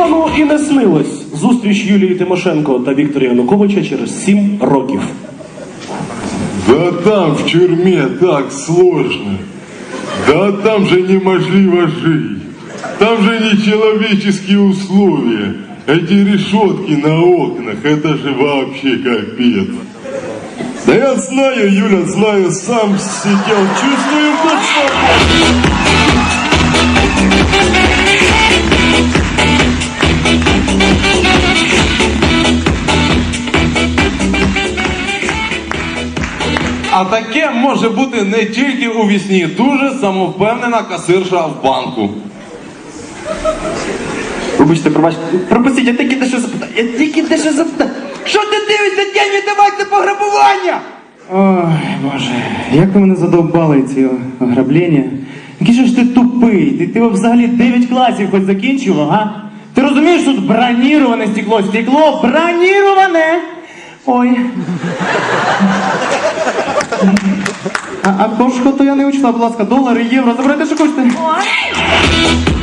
Руслану і не снилось зустріч Юлії Тимошенко та Віктора Януковича через сім років. Да там в тюрьме так сложно. Да там же неможливо жить. Там же нечеловеческие условия. Эти решетки на окнах, это же вообще капец. Да я знаю, Юля, знаю, сам сидел, чувствую под собой. А таке може бути не тільки у вісні. Дуже самовпевнена касирша в банку. Вибачте, пробачте. Пропустіть, я тільки дещо запитав. Я тільки дещо запитав. Що ти дивишся, день віддавай це пограбування? Ой, Боже, як ви мене задовбали ці ограблення. Який же ж ти тупий? Ти, ти взагалі 9 класів хоч закінчував, а? Ти розумієш, тут броніроване стекло, стекло броніроване. Ой. А, а то я не учла, будь ласка, долари, євро, забирайте, що хочете. Ой.